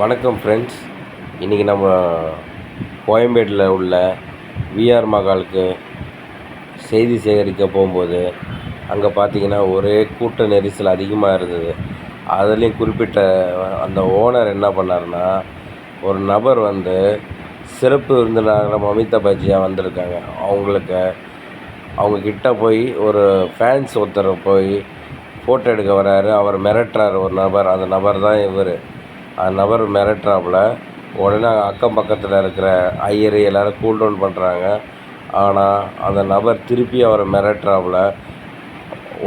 வணக்கம் ஃப்ரெண்ட்ஸ் இன்றைக்கி நம்ம கோயம்பேட்டில் உள்ள விஆர் மகாலுக்கு செய்தி சேகரிக்க போகும்போது அங்கே பார்த்தீங்கன்னா ஒரே கூட்ட நெரிசல் அதிகமாக இருந்தது. அதுலேயும் குறிப்பிட்ட அந்த ஓனர் என்ன பண்ணாருன்னா ஒரு நபர் வந்து சிறப்பு விருந்தினராக மமிதா பஜ்ஜியா வந்திருக்காங்க. அவங்களுக்கு அவங்கக்கிட்ட போய் ஒரு ஃபேன்ஸ் ஒருத்தர் போய் ஃபோட்டோ எடுக்க வராரு. அவர் மிரட்டுறாரு ஒரு நபர். அந்த நபர் தான் இவர். நபர் மிரட்டுறாப்புல. உடனே அக்கம் பக்கத்தில் இருக்கிற ஐயர் எல்லோரும் கூல் டவுன் பண்ணுறாங்க ஆனால் அந்த நபர் திருப்பி அவரை மிரட்டுறாப்புல.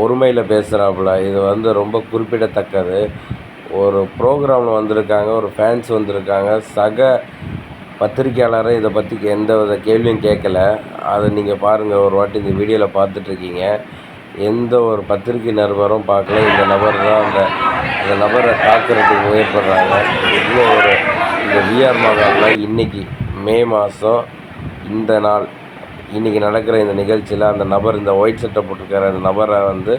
ஒருமையில் பேசுகிறாப்புல இது வந்து ரொம்ப குறிப்பிடத்தக்கது. ஒரு ப்ரோக்ராமில் வந்திருக்காங்க ஒரு ஃபேன்ஸ் வந்திருக்காங்க. சக பத்திரிக்கையாளரை இதை பற்றி எந்த வித கேள்வியும் கேட்கல. அதை நீங்கள் பாருங்கள் ஒரு வாட்டி இந்த வீடியோவில் பார்த்துட்ருக்கீங்க எந்த ஒரு பத்திரிக்கை நிருபரும் பார்க்கல. இந்த நபர் தான் அந்த அந்த நபரை தாக்குறதுக்கு முயற்படுறாங்க இவ்வளோ ஒரு இந்த விஆர் மாகாணில் இன்றைக்கி மே மாதம் இந்த நாள் இன்றைக்கி நடக்கிற இந்த நிகழ்ச்சியில் அந்த நபர் இந்த ஒயிட் சட்டை போட்டிருக்காரு அந்த நபரை வந்து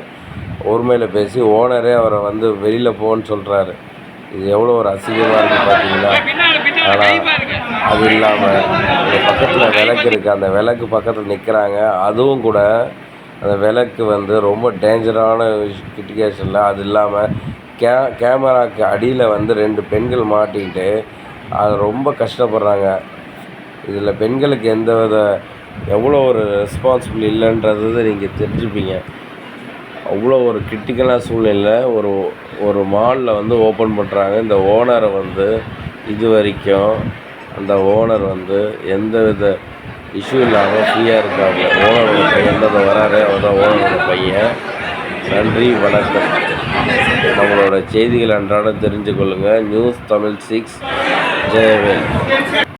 ஒருமையில் பேசி ஓனரே அவரை வந்து வெளியில் போன்னு சொல்கிறாரு இது எவ்வளோ ஒரு அசிங்கமாக இருக்குது பார்த்தீங்களா ஆனால் அது இல்லாமல் இந்த பக்கத்தில் விளக்கு இருக்குது அந்த விளக்கு பக்கத்தில் நிற்கிறாங்க அதுவும் கூட அந்த விளக்கு வந்து ரொம்ப டேஞ்சரான கிட்டிகேஷனில் அது இல்லாமல் கே கேமராவுக்கு அடியில் வந்து ரெண்டு பெண்கள் மாட்டிக்கிட்டு அது ரொம்ப கஷ்டப்படுறாங்க. இதில் பெண்களுக்கு எந்த வித எவ்வளோ ஒரு ரெஸ்பான்சிபிள் இல்லைன்றது நீங்கள் தெரிஞ்சுப்பீங்க. அவ்வளோ ஒரு கிரிட்டிக்கலான சூழ்நிலை ஒரு ஒரு மாலில் வந்து ஓப்பன் பண்ணுறாங்க இந்த ஓனரை வந்து இது வரைக்கும் அந்த ஓனர் வந்து எந்த வித இஷ்யூ இல்லாமல் ஃப்ரீயாக இருக்காங்க. ஓனரோட பையன் தான் வராரு அவர் தான் ஓனரோட பையன். நன்றி வணக்கம். நம்மளோட செய்திகள் அன்றாடம் தெரிஞ்சு கொள்ளுங்கள் நியூஸ் தமிழ் சிக்ஸ் ஜெயவேல்